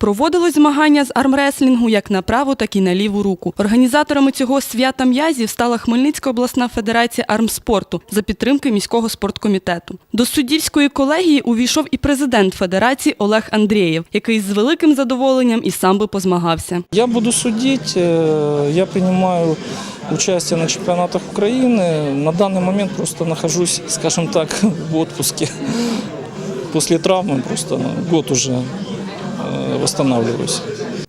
Проводилось змагання з армреслінгу як на праву, так і на ліву руку. Організаторами цього свята м'язів стала Хмельницька обласна федерація армспорту за підтримки міського спорткомітету. До суддівської колегії увійшов і президент федерації Олег Андрієв, який з великим задоволенням і сам би позмагався. Я буду судить, э, я принимаю участие на чемпионатах Украины. На данный момент просто нахожусь, скажем так, в отпуске. После травмы просто год уже э, восстанавливаюсь.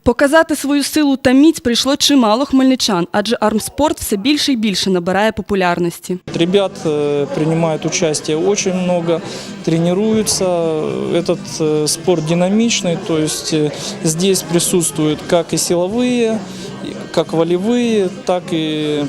Показати свою силу та міць прийшло чимало хмельничан, адже армспорт все більше і більше набирає популярності. Ребят э, принимают участие очень много, тренируются. Этот э, спорт динамичный, то есть э, здесь присутствуют как и силовые, и- как волевые, так и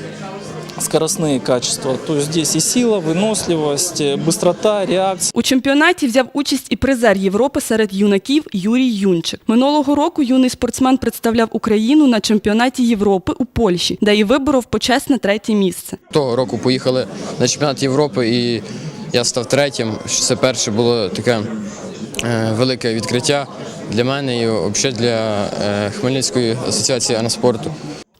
скоростные качества. То есть здесь и сила, выносливость, э, быстрота, реакция. У чемпіонаті взяв участь і призер Європи серед юнаків Юрій Юнчик. Минулого року юний спортсмен представляв Україну на чемпіонаті Європи у Польщі, де і виборов почесне третє місце. Того року поїхали на чемпіонат Європи і я став третім. Це перше було таке е, велике відкриття для мене і взагалі для е, Хмельницької асоціації армспорту.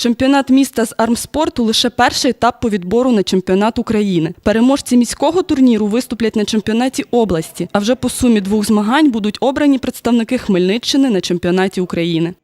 Чемпіонат міста з армспорту лише перший етап по відбору на чемпіонат України. Переможці міського турніру виступлять на чемпіонаті області. А вже по сумі двох змагань будуть обрані представники Хмельниччини на чемпіонаті України.